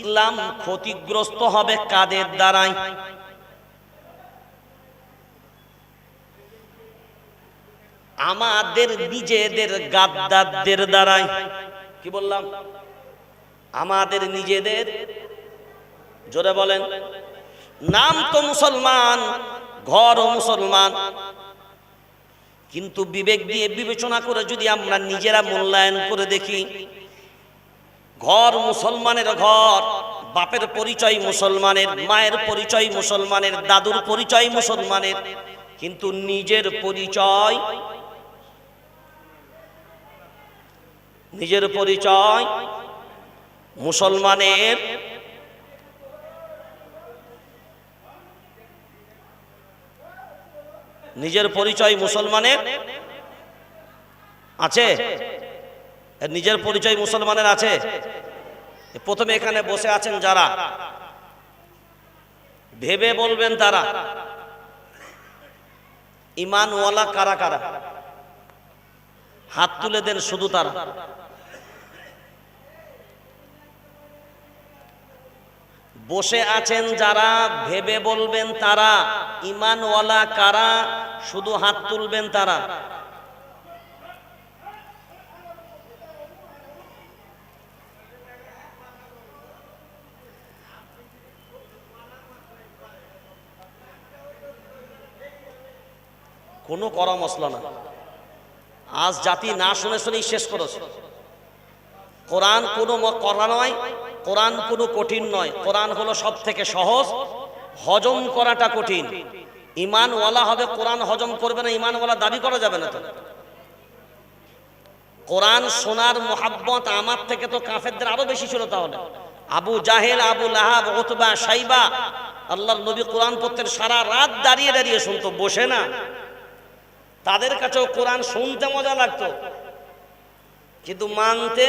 ইসলাম ক্ষতিগ্রস্ত হবে কাদের দ্বারাই? আমাদের নিজেদের গাদ্দারদের দ্বারাই। কি বললাম? আমাদের নিজেদের? জোরে বলেন। নাম তো মুসলমান ঘর মুসলমান। কিন্তু বিবেক দিয়ে বিবেচনা করে যদি আমরা নিজেরা মূল্যায়ন করে দেখি ঘর মুসলমানের ঘর, বাপের পরিচয় মুসলমানের, মায়ের পরিচয় মুসলমানের, দাদুর পরিচয় মুসলমানের, কিন্তু নিজের পরিচয় নিজের পরিচয় মুসলমানের নিজের পরিচয় মুসলমানের আছে। নিজের পরিচয় মুসলমানের আছে? প্রথমে এখানে বসে আছেন যারা? ভেবে বলবেন তারা। ইমানওয়ালা কারা কারা? হাত তুলে দেন শুধু তারা। বসে আছেন যারা, ভেবে বলবেন তারা। ইমানওয়ালা কারা? শুধু হাত তুলবেন তারা। কোনো করা মশলা না। আজ জাতি না শুনে শুনেই শেষ করেছে। কোরআন কোনো করা নয়, কোরআন কোনো কঠিন নয়। কোরআন হলো সব থেকে সহজ, হজম করাটা কঠিন। ইমানওয়ালা হবে, কোরআন হজম করবে না, ইমানওয়ালা দাবি করা যাবে না তো। কোরআন সোনার মোহাব্বত আমার থেকে তো কাফেরদের আরও বেশি ছিল তাহলে। আবু জাহেল, আবু লাহাব ওতবা সাইবা, আল্লাহর নবী কোরআন পড়তেন সারা রাত দাঁড়িয়ে দাঁড়িয়ে শুনতো, বসে না। তাদের কাছেও কোরআন শুনতে মজা লাগতো। কিন্তু মানতে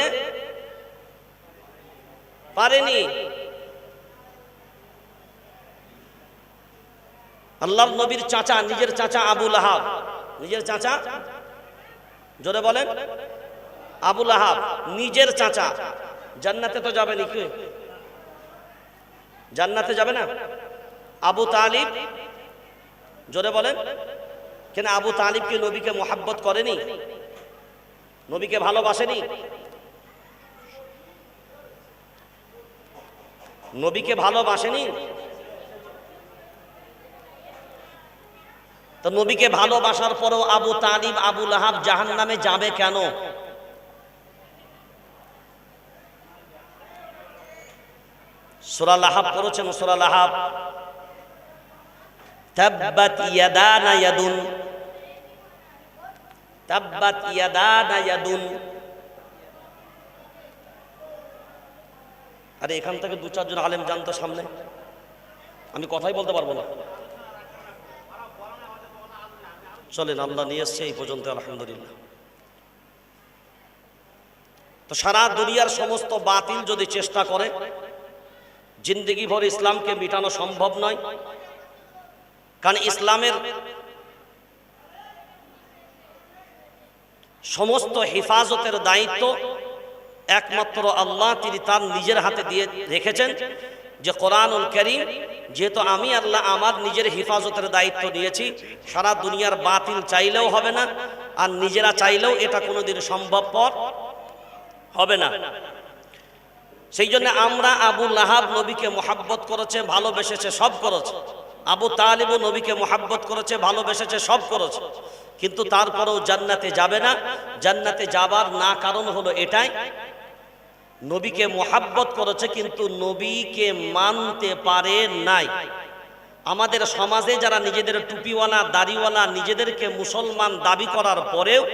পারেনি। আল্লাহ নবীর চাচা, নিজের চাচা আবুল আহাব নিজের চাচা? জোরে বলেন। আবুল আহাব নিজের চাচা। জান্নাতে তো যাবে নাকি জান্নাতে যাবে না? আবু তালিব? জোরে বলেন। কেন আবু তালিব কি নবীকে মোহাব্বত করেনি? নবীকে ভালোবাসেনি? নবীকে ভালোবাসেনি? তো নবীকে ভালোবাসার পরেও আবু তালিব, আবু লাহাব জাহান নামে যাবে কেন? সুরা লাহাব পড়েছেন? সুরা লাহাব তাব্বাত ইয়াদানা। আরে এখান থেকে দু চারজন আলেম জানতো সামনে। আমি কথাই বলতে পারব না। চলেন, আল্লাহ নিয়ে এসছে এই পর্যন্ত, আলহামদুলিল্লাহ। তো সারা দুনিয়ার সমস্ত বাতিল যদি চেষ্টা করে, জিন্দগি ভর ইসলামকে মিটানো সম্ভব নয়। কারণ ইসলামের সমস্ত হেফাজতের দায়িত্ব একমাত্র আল্লাহ তিনি তার নিজের হাতে দিয়ে রেখেছেন যে কোরআনুল করিম, যেহেতু আমি আল্লাহ আমার নিজের হেফাজতের দায়িত্ব নিয়েছি, সারা দুনিয়ার বাতিল চাইলেও হবে না, আর নিজেরা চাইলেও এটা কোনোদিন সম্ভবপর হবে না। সেই জন্য আমরা আবু লাহাব নবীকে মোহাব্বত করেছে, ভালোবেসেছে, সব করেছে। আবু তালিবও নবীকে মোহাব্বত করেছে, ভালোবেসেছে, সব করেছে। কিন্তু তারপরেও জান্নাতে যাবে না। জান্নাতে যাবার না কারণ হলো এটাই। নবীকে মোহাব্বত করেছে কিন্তু নবীকে মানতে পারে নাই। আমাদের সমাজে যারা নিজেদের টুপিওয়ালা, দাড়িওয়ালা, নিজেদেরকে মুসলমান দাবি করার পরেও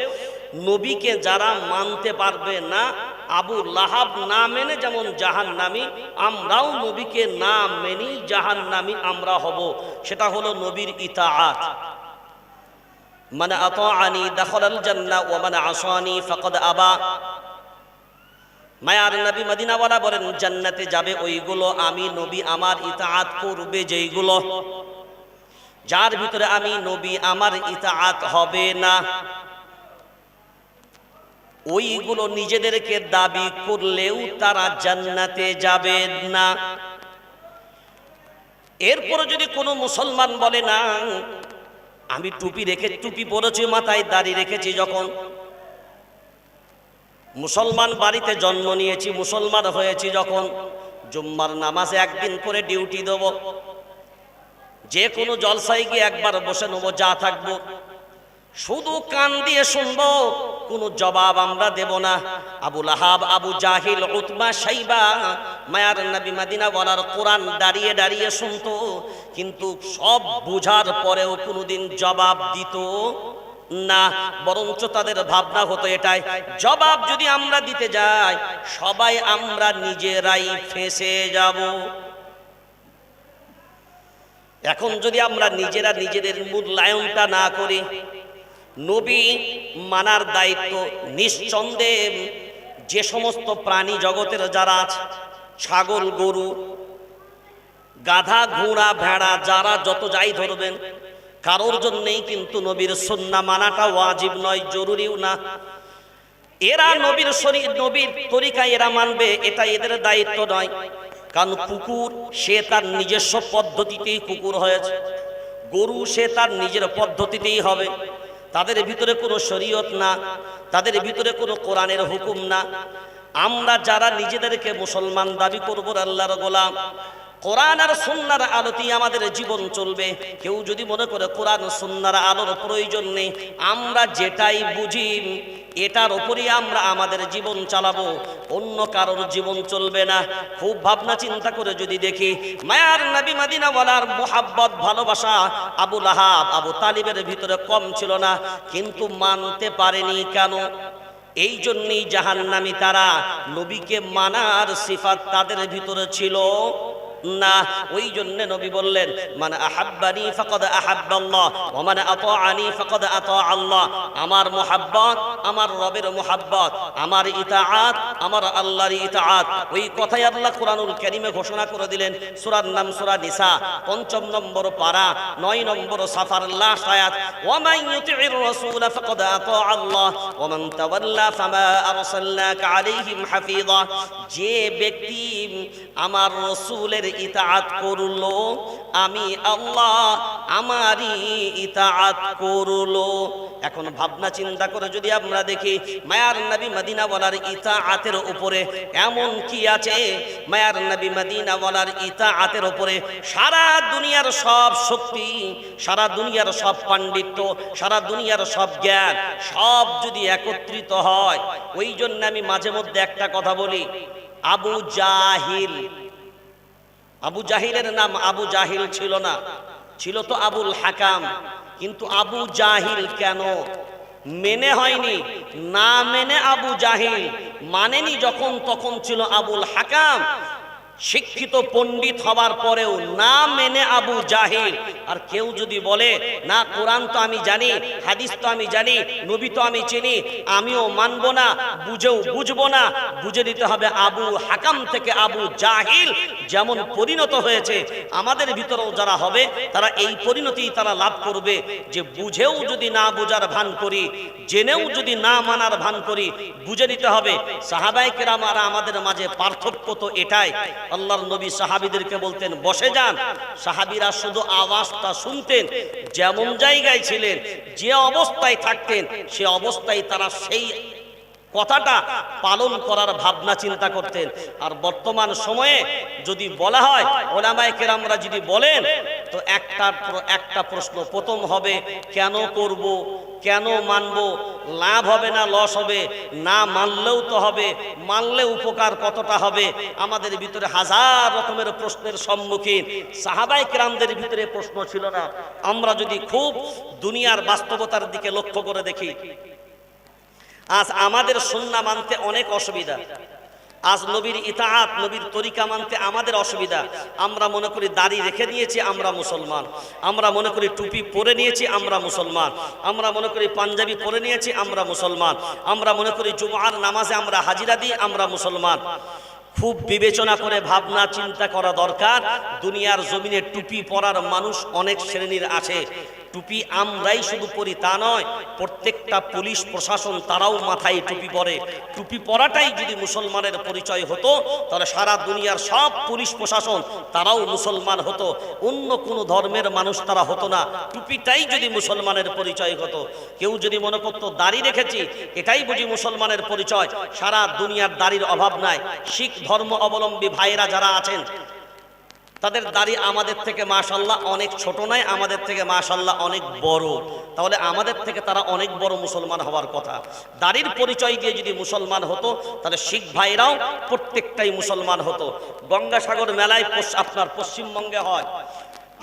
নবীকে যারা মানতে পারবে না, আবু লাহাব না মেনে যেমন জাহান নামি আমরাও নবীকে না মেনি জাহান নামি আমরা হব। সেটা হলো নবীর ইতাআত। আতাআনি দাখালাল জান্নাহ ওয়া মান আসানি ফাকাদ আবা। মায়ার নবী মদিনাওয়ালা বলেন, জান্নাতে যাবে ওইগুলো আমি, নবী আমার ইতাআত করবে যেইগুলো। যার ভিতরে আমি, নবী আমার ইতাআত হবে না। ওইগুলো নিজেদেরকে দাবি করলেও তারা জান্নাতে যাবে না। এরপরে যদি কোনো মুসলমান বলে, না আমি টুপি রেখে, টুপি পরেছি, মাথায় দাড়ি রেখেছি যখন মুসলমান বাড়িতে জন্ম নিয়েছি, মুসলমান হয়েছি যখন জুম্মার নামাজে একদিন করে ডিউটি দেব। যে কোনো জলসায় গিয়ে একবার বসে নেব, যা থাকব। শুধু কান দিয়ে শুনব। কোনো জবাব আমরা দেব না। আবুল আহাব আবু জাহিল, উতবা সাইবা মায়ার নবী মাদিনা বলার কোরআন দাঁড়িয়ে দাঁড়িয়ে শুনতো, কিন্তু সব বুঝার পরেও কোনোদিন জবাব দিত না। বরঞ্চ তাদের ভাবনা হতো এটাই, জবাব যদি আমরা দিতে যাই, সবাই আমরা নিজেরাই ফেসে যাব। এখন যদি আমরা নিজেরা নিজেদের মূল্যায়নটা না করি নবী মানার দায়িত্ব নিঃসন্দেহে যে সমস্ত প্রাণী জগতের যারা আছে, ছাগল, গরু, গাধা, ঘোড়া, ভেড়া, যারা যত যাই ধরবেন, কারোর জন্যেই কিন্তু নবীর সন্না মানাটা ওয়াজিব নয়, জরুরিও না। এরা নবীর শরীর নবীর তরিকা এরা মানবে, এটা এদের দায়িত্ব নয়। কারণ কুকুর, সে তার নিজস্ব পদ্ধতিতেই কুকুর হয়েছে। গরু, সে তার নিজের পদ্ধতিতেই হবে। তাদের ভিতরে কোনো শরীয়ত না, তাদের ভিতরে কোনো কোরআনের হুকুম না। আমরা যারা নিজেদেরকে মুসলমান দাবি করব আল্লাহর গোলাম, কোরআন আর সুন্নার আলোতেই আমাদের জীবন চলবে। কেউ যদি মনে করে কোরআন সুন্নার আলোর প্রয়োজন নেই, আমরা যেটাই বুঝি এটার উপরই আমরা আমাদের জীবন চালাবো। অন্য কারোর জীবন চলবে না। খুব ভাবনা চিন্তা করে যদি দেখি, মায়ার নবী মাদিনা বলার মোহাব্বত, ভালোবাসা আবু লাহাব, আবু তালিবের ভিতরে কম ছিল না, কিন্তু মানতে পারেনি কেন? এই জন্যই জাহান্নামি তারা নবীকে মানার সিফাত তাদের ভিতরে ছিল। না, ওই জন্য নবী বললেন মানে আহাব্বানি ফাকাদ আহাব্বাল্লাহ, ওয়া মানে আতাআনি ফাকাদ আতা আল্লাহ আমার মোহাব্বত, আমার রবের মোহাব্বত, আমার ইতাআত, আমার আল্লাহর ইতাআত। ওই কথাই আল্লাহ কোরআনুল কারীমে ঘোষণা করে দিলেন, সূরার নাম সূরা নিসা, পঞ্চম নম্বর পারা, নয় নম্বর সাফার লাস্ট আয়াত, ওয়া মান ইউতি'র রাসূল ফাকাদ আতা আল্লাহ ওয়া মান তাওয়াল্লা ফামা আরসালনাকা আলাইহিম হাফিযা। যে ব্যক্তি আমার রসুলের ইতাআত করল, আমি আল্লাহ আমারই ইতাআত করল। এখন ভাবনা চিন্তা করে যদি আমরা দেখি, মায়ার নবী মদিনা বলার ইতাআতের উপরে এমন কি আছে? মায়ার নবী মদিনা বলার ইতাআতের উপরে সারা দুনিয়ার সব শক্তি, সারা দুনিয়ার সব পাণ্ডিত্য, সারা দুনিয়ার সব জ্ঞান সব যদি একত্রিত হয়, ওই জন্য আমি মাঝে মধ্যে একটা কথা বলি, আবু জাহিল আবু জাহিলের নাম আবু জাহিল ছিল না। ছিল তো আবুল হাকাম। কিন্তু আবু জাহিল কেন? মেনে হয়নি। না মেনে আবু জাহিল মানেনি যখন তখন ছিল আবুল হাকাম। শিক্ষিত পণ্ডিত হবার পরেও না মেনে আবু জাহিল। আর কেউ যদি বলে, না, কোরআন তো আমি জানি, হাদিস তো আমি জানি, নবী তো আমি চিনি, আমিও মানবো না, বুঝেও বুঝব না। বুঝে দিতে হবে আবু হাকাম থেকে আবু জাহিল। যেমন পরিণত হয়েছে, আমাদের ভিতরেও যারা হবে, তারা এই পরিণতি তারা লাভ করবে যে বুঝেও যদি না বোঝার ভান করি, জেনেও যদি না মানার ভান করি, বুঝে নিতে হবে। সাহাবাই কেরামারা আমাদের মাঝে পার্থক্য তো এটাই আল্লাহর নবী সাহাবিদেরকে বলতেন, বসে যান। সাহাবিরা শুধু আওয়াজটা শুনতেন, যেমন জায়গায় ছিলেন, যে অবস্থায় থাকতেন, সে অবস্থায় তারা সেই কথাটা পালন করার ভাবনা চিন্তা করতেন। আর বর্তমান সময়ে যদি বলা হয়, ওলামায় কেরামরা যদি বলেন, তো একটা একটা প্রশ্ন, প্রথম হবে কেন করব? কেন মানব? লাভ হবে না, লস হবে। না মানলেও তো হবে। মানলে উপকার কতটা হবে? আমাদের ভিতরে হাজার রকমের প্রশ্নের সম্মুখীন। সাহাবাই ক্রামদের ভিতরে প্রশ্ন ছিল না। আমরা যদি খুব দুনিয়ার বাস্তবতার দিকে লক্ষ্য করে দেখি, আজ আমাদের সন্না মানতে অনেক অসুবিধা। আজ নবীর ইতাহাত নবীর তরিকা মানতে আমাদের অসুবিধা। আমরা মনে করি দাড়ি রেখে দিয়েছি, আমরা মুসলমান। আমরা মনে করি টুপি পরে নিয়েছি, আমরা মুসলমান। আমরা মনে করি পাঞ্জাবি পরে নিয়েছি, আমরা মুসলমান। আমরা মনে করি জুমার নামাজে আমরা হাজিরা দিই, আমরা মুসলমান। খুব বিবেচনা করে ভাবনা চিন্তা করা দরকার। দুনিয়ার জমিনে টুপি পরার মানুষ অনেক শ্রেণির আছে। টুপি আমরাই শুধু পরি তা নয়, প্রত্যেকটা পুলিশ প্রশাসন তারাও মাথায় টুপি পরে। টুপি পরাটাই যদি মুসলমানের পরিচয় হতো, তাহলে সারা দুনিয়ার সব পুলিশ প্রশাসন তারাও মুসলমান হতো। অন্য কোনো ধর্মের মানুষ তারা হতো না। টুপিটাই যদি মুসলমানের পরিচয় হতো, কেউ যদি মনে করতো, দাড়ি রেখেছি এটাই বুঝি মুসলমানের পরিচয়। সারা দুনিয়ার দাড়ির অভাব নাই। শিখ ধর্ম অবলম্বী ভাইরা যারা আছেন তাদের দাড়ি আমাদের থেকে মাশাল্লাহ অনেক ছোট নয়, আমাদের থেকে মাশাল্লাহ অনেক বড়। তাহলে আমাদের থেকে তারা অনেক বড় মুসলমান হওয়ার কথা। দাড়ির পরিচয় দিয়ে যদি মুসলমান হতো, তাহলে শিখ ভাইরাও প্রত্যেকটাই মুসলমান হতো। গঙ্গাসাগর মেলায় আপনার পশ্চিমবঙ্গে হয়।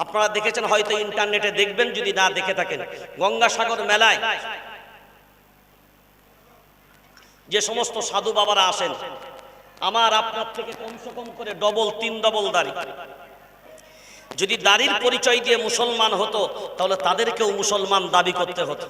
আপনারা দেখেছেন হয়তো ইন্টারনেটে দেখবেন, যদি না দেখে থাকেন। গঙ্গাসাগর মেলায় যে সমস্ত সাধু বাবারা আসেন, আমার আপনার থেকে কমসে কম করে ডবল তিন ডবল দাড়ি। যদি দাড়ির পরিচয় দিয়ে মুসলমান হতো, তাহলে তাদেরকেও মুসলমান দাবি করতে হতো।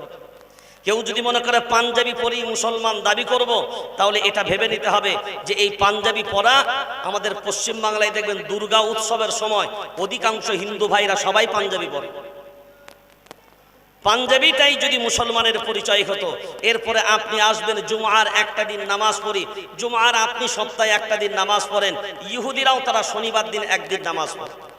কেউ যদি মনে করে পাঞ্জাবি পরেই মুসলমান দাবি করব, তাহলে এটা ভেবে নিতে হবে যে এই পাঞ্জাবি পরা আমাদের পশ্চিম বাংলায় দেখবেন দুর্গা উৎসবের সময় অধিকাংশ হিন্দু ভাইরা সবাই পাঞ্জাবি পরে। পাঞ্জাবিটাই যদি মুসলমানের পরিচয় হতো, এরপরে আপনি আসবেন জুমার একটা দিন নামাজ পড়ি, জুমার আপনি সপ্তাহে একটা দিন নামাজ পড়েন, ইহুদিরাও তারা শনিবার দিন একদিন নামাজ পড়ে।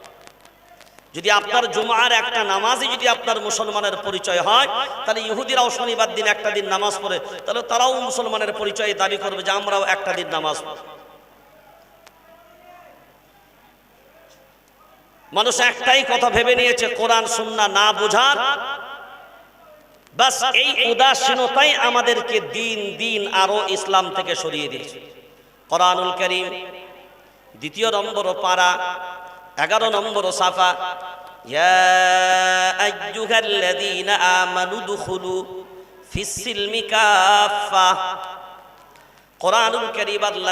যদি আপনার জুমার একটা নামাজই যদি আপনার মুসলমানের পরিচয় হয়, তাহলে ইহুদিরাও শনিবার দিন একটা দিন নামাজ পড়ে, তাহলে তারাও মুসলমানের পরিচয় দাবি করবে যে আমরাও একটা দিন নামাজ মানুষ একটাই কথা ভেবে নিয়েছে, কোরআন, সুন্না না বোঝার। বাস এই উদাসীনতাই আমাদেরকে দিন দিন আরও ইসলাম থেকে সরিয়ে দিয়েছে। কোরআনুল করিম দ্বিতীয় নম্বর পারা এগারো নম্বর সাফা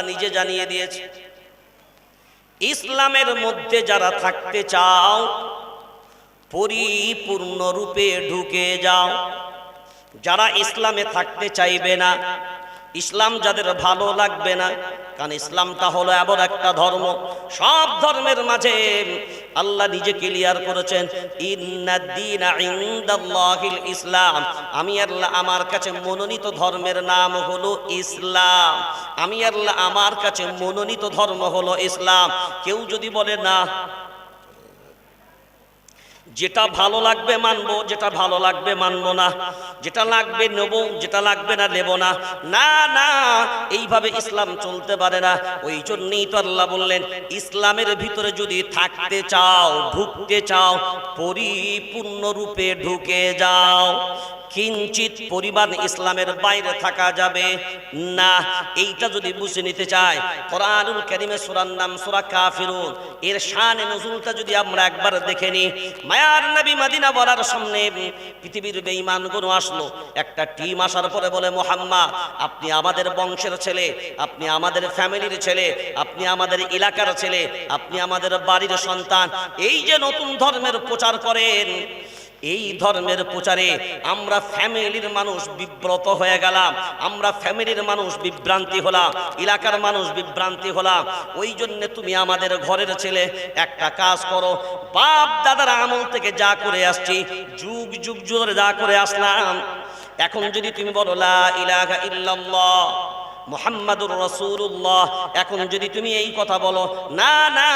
নিজে জানিয়ে দিয়েছে, ইসলামের মধ্যে যারা থাকতে চাও, পরিপূর্ণরূপে ঢুকে যাও। যারা ইসলামে থাকতে চাইবে না ইসলাম যাদের ভালো লাগবে না, কারণ ইসলামটা হলো এমন একটা ধর্ম, সব ধর্মের মাঝে আল্লাহ নিজে ক্লিয়ার করেছেন ইসলাম। আমি আল্লাহ আমার কাছে মনোনীত ধর্মের নাম হলো ইসলাম। আমি আল্লাহ আমার কাছে মনোনীত ধর্ম হলো ইসলাম। কেউ যদি বলে, না যেটা ভালো লাগবে মানবো, যেটা ভালো লাগবে মানবো না। যেটা লাগবে নেব, যেটা লাগবে না নেব না। না না, এইভাবে ইসলাম চলতে পারে না। ওই জন্যই তো আল্লাহ বললেন, ইসলামের ভিতরে যদি থাকতে চাও, ঢুকতে চাও, পরিপূর্ণরূপে ঢুকে যাও। কিঞ্চিত পরিমাণ ইসলামের বাইরে থাকা যাবে। না, এইটা যদি বুঝে নিতে চায়, কোরআনুল কারিমে সূরার নাম সূরা কাফিরুন, এর শান নজুলটা যদি আমরা একবার দেখে নিই মায়ার নবী মদিনা বলার সামনে পৃথিবীর বেঈমানগুলো আসলো। একটা টিম আসার পরে বলে মোহাম্মা আপনি আমাদের বংশের ছেলে, আপনি আমাদের ফ্যামিলির ছেলে, আপনি আমাদের এলাকার ছেলে, আপনি আমাদের বাড়ির সন্তান। এই যে নতুন ধর্মের প্রচার করেন এই ধর্মের প্রচারে আমরা ফ্যামিলির মানুষ বিব্রত হয়ে গেলাম, আমরা ফ্যামিলির মানুষ বিভ্রান্তি হলাম, এলাকার মানুষ বিভ্রান্তি হলাম। ওই জন্যে তুমি আমাদের ঘরের ছেলে, একটা কাজ করো, বাপ দাদার আমল থেকে যা করে আসছি, যুগ যুগ ধরে যা করে আসলাম। এখন যদি তুমি বলো, লা ইলাহা ইল্লাল্লাহ মোহাম্মদুর রসুল্লাহ এখন যদি তুমি এই কথা বলো, না না,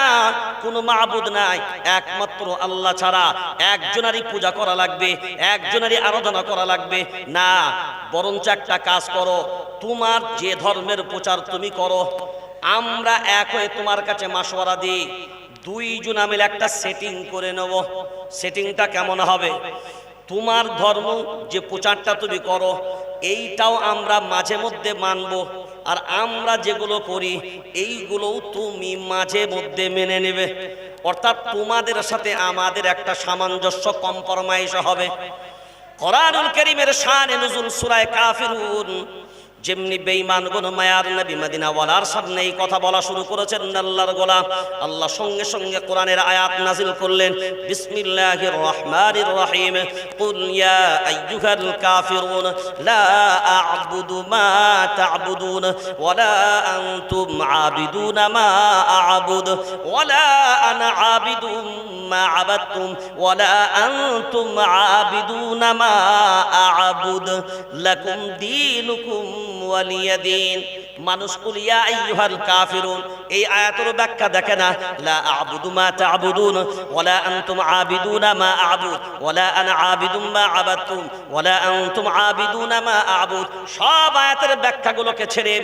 কোনো মাহবুদ নাই। একমাত্র আল্লাহ ছাড়া একজনারই পূজা করা লাগবে, একজনারই আরাধনা করা লাগবে। না, বরঞ্চ একটা কাজ করো, তোমার যে ধর্মের প্রচার তুমি করো। আমরা এক হয়ে তোমার কাছে মাসওয়ারা দিই। দুইজন মিলে একটা সেটিং করে নেব। সেটিংটা কেমন হবে? তোমার ধর্ম যে প্রচারটা তুমি করো, এইটাও আমরা মাঝে মধ্যে মানব। আর আমরা যেগুলো করি, এইগুলোও তুমি মাঝে মধ্যে মেনে নেবে। অর্থাৎ তোমাদের সাথে আমাদের একটা সামঞ্জস্য কম্প্রোমাইজ হবে। কোরআনুল করিমের শানে নজুল সুরায় কাফিরুন। যেমনি বেইমান কোন মায়ার নবী মদিনাওয়ালার সামনে এই কথা বলা শুরু করেছেন আল্লাহর গোলা আল্লাহ সঙ্গে সঙ্গে কোরআনের আয়াত নাজিল করলেন, বিসমিল্লাহির রহমানির রহিম, কুল ইয়া আইয়ুহাল কাফিরুন, লা আ'বুদু মা তা'বুদুন, ওয়া লা আনতুম আবিদুন মা আ'বুদ, ওয়া লা আনা আবিদুম মা আবাদতুম, ওয়া লা আনতুম আবিদুন মা আ'বুদ, লাকুম দীনুকুম وليدين মানুষ কুলিয়া আইয়ুহাল কাফিরুন এই আয়াতের ব্যাখ্যা দেখে না, লা আ'বুদু মা তা'বুদুন ওয়ালা আনতুম আবিদুনা মা আ'বুদ ওয়ালা আনা আবিদুম মা আবাদতুম ওয়ালা আনতুম আবিদুনা মা আ'বুদ সব আয়াতের ব্যাখ্যাগুলোকে ছেড়ে,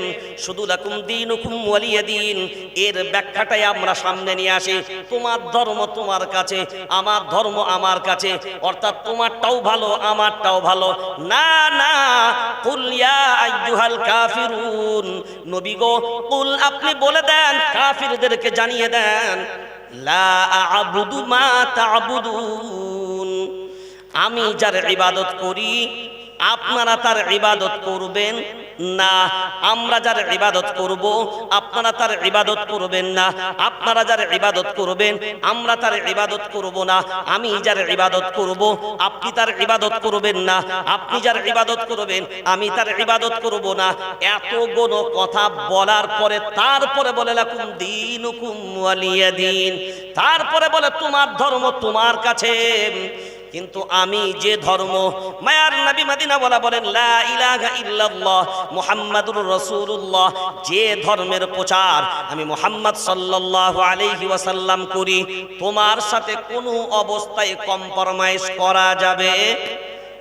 শুধু লাকুম দীনুকুম ওয়ালিয়া দিন এর ব্যাখ্যাটাই আমরা সামনে নিয়ে আসি, তোমার ধর্ম তোমার কাছে, আমার ধর্ম আমার কাছে অর্থাৎ তোমারটাও ভালো, আমারটাও ভালো। না না, কুল ইয়া আইয়ুহাল কাফিরুন নবী গো, কুল আপনি বলে দেন, কাফিরদেরকে জানিয়ে দেন, লা আ'বুদু মা তা'বুদুন। আমি যার ইবাদত করি আপনারা তার ইবাদত করবেন না। আমরা যার ইবাদত করব, আপনারা তার ইবাদত করবেন না। আপনারা যার ইবাদত করবেন, আমরা তার ইবাদত করব না। আমি যার ইবাদত করব, আপনি তার ইবাদত করবেন না। আপনি যার ইবাদত করবেন, আমি তার ইবাদত করব না। এত কোনো কথা বলার পরে, তারপরে বলে লাকুম ওয়ালিয়া দিন তারপরে বলে, তোমার ধর্ম তোমার কাছে। কিন্তু আমি যে ধর্ম, মায়ার নবী মাদিনা বলা বলেন, লা ইলাহা ইল্লাল্লাহ মুহাম্মাদুর রাসূলুল্লাহ যে ধর্মের প্রচার আমি মুহাম্মদ সাল্লাল্লাহু আলাইহি ওয়াসাল্লাম করি, তোমার সাথে কোনো অবস্থায় কম্প্রোমাইজ করা যাবে?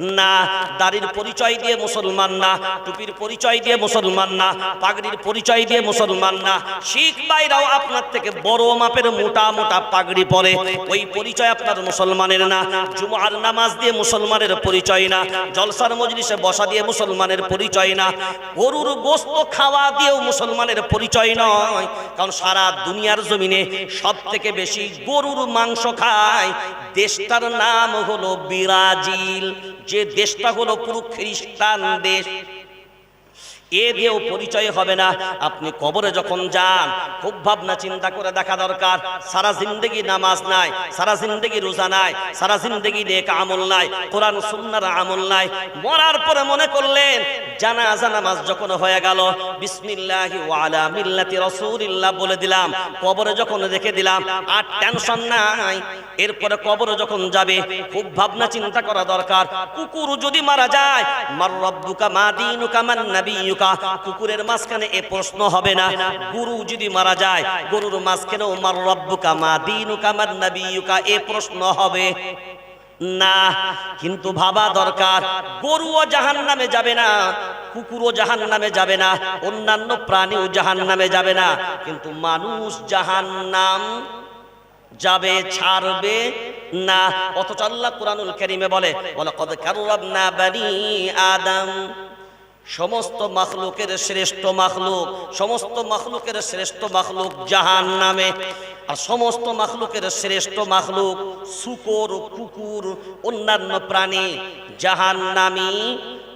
না, দাড়ির পরিচয় দিয়ে মুসলমান না, টুপির পরিচয় দিয়ে মুসলমান না, পাগড়ির পরিচয় দিয়ে মুসলমান না। শিখ ভাইরাও আপনার থেকে বড় মাপের মোটা মোটা পাগড়ি পরে। ওই পরিচয় আপনার মুসলমানের না। জুমার নামাজ দিয়ে মুসলমানের পরিচয় না। জলসার মজলিসে বসা দিয়ে মুসলমানের পরিচয় না। গরুর গোস্ত খাওয়া দিয়েও মুসলমানের পরিচয় নয়। কারণ সারা দুনিয়ার জমিনে সব থেকে বেশি গরুর মাংস খায়। দেশটার নাম হলো বিরাজিল। যে দেশটা হলো পুরো খ্রিস্টান দেশ এ দিয়েও পরিচয় হবে না। আপনি কবরে যখন যান, খুব ভাবনা চিন্তা করে দেখা দরকার। সারা জিন্দগি নামাজ নাই, সারা জিন্দগি রোজা নাই, সারা জিন্দগি নেক আমল নাই, কোরআন সুন্নার আমল নাই। মরার পরে মনে করলেন, জানাজা নামাজ যখন হয়ে গেল, বিসমিল্লাহি ওয়ালা মিল্লাতি রাসূলিল্লাহ বলে দিলাম, কবরে যখন রেখে দিলাম, আর টেনশন নাই। এরপরে কবরে যখন যাবে, খুব ভাবনা চিন্তা করা দরকার। কুকুর যদি মারা যায়, মার রব্বুকা মা দিনুকা মান নাবিয়ুকা। কুকুরের মাঝখানে এ প্রশ্ন হবে না। গুরু যদি মারা যায়, গরুর মাঝখানেও মার রব্বুকা, মা দিনুকা মান নাবিয়ুকা, এ প্রশ্ন হবে না। কিন্তু ভাবা দরকার, গরুও জাহান নামে যাবে না, কুকুরও জাহান নামে যাবে না, অন্যান্য প্রাণীও জাহান নামে যাবে না। কিন্তু মানুষ জাহান নাম যাবে, ছাড়বে না। অথচ আল্লাহ কুরআনুল কারীমে বলে বলে কদ কাররাবনা বানি আদম। সমস্ত মাখলুকের শ্রেষ্ঠ মাখলুক, সমস্ত মাখলুকের শ্রেষ্ঠ মাখলুক জাহান নামে আর সমস্ত মাখলুকের শ্রেষ্ঠ মাখলুক শুকর, কুকুর, অন্যান্য প্রাণী জাহান নামি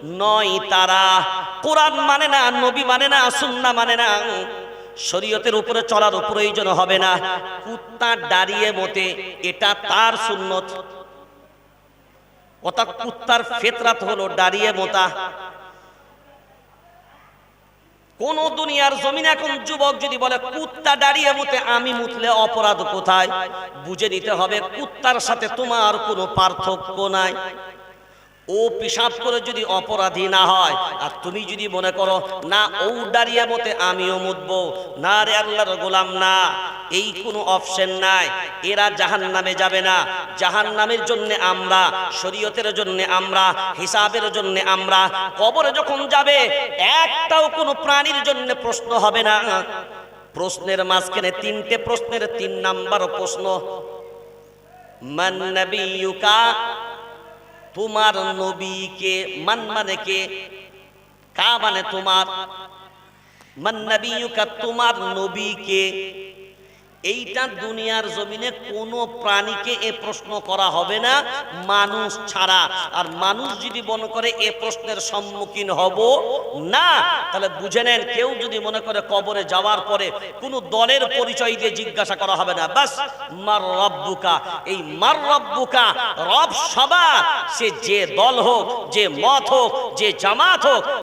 নয় তারা। কোরআন মানে না, নবী মানে না সুন্না মানে না। শরীয়তের উপরে চলার প্রয়োজন হবে না। কুত্তা দাঁড়িয়ে মতে এটা তার সুন্নত। অর্থাৎ কুত্তার ফেতরাত হলো দাঁড়িয়ে মোতা। কোন দুনিয়ার জমিন এখন যুবক যদি বলে, কুত্তা দাঁড়িয়ে মুতে, আমি মুতলে অপরাধ কোথায়? বুঝে নিতে হবে, কুত্তার সাথে তোমার কোনো পার্থক্য নাই। ও পেশাব করে যদি অপরাধী না হয়, আর তুমি যদি মনে করো, না, ও দাঁড়িয়ে মতে, আমিও মুতবো, না রে আল্লাহর গোলাম না। এই কোনো অপশন নাই। এরা জাহান নামে যাবে না। জাহান নামের জন্য আমরা, শরীয়তের জন্য আমরা, হিসাবের জন্য আমরা, কবরে যখন যাবে, একটাও কোনো প্রাণীর জন্য প্রশ্ন হবে না। প্রশ্নের মাঝখানে তিনটে প্রশ্নের তিন নাম্বার প্রশ্ন। তোমার নবীকে, মান মানে কে? কা মানে তোমার? মান নবিয়ুকা, তোমার নবীকে এইটা দুনিয়ার জমিনে কোনো প্রাণীকে এ প্রশ্ন করা হবে না, মানুষ ছাড়া। আর মানুষ যদি মনে করে এ প্রশ্নের সম্মুখীন হব, না। তাহলে বুঝে নেন, কেউ যদি মনে করে কবরে যাওয়ার পরে কোনো দলের পরিচয় দিয়ে জিজ্ঞাসা করা হবে না। বাস, মার রব্বুকা। এই মার রব্বুকা রব সবার। সে যে দল হোক, যে মত হোক, যে জামাত হোক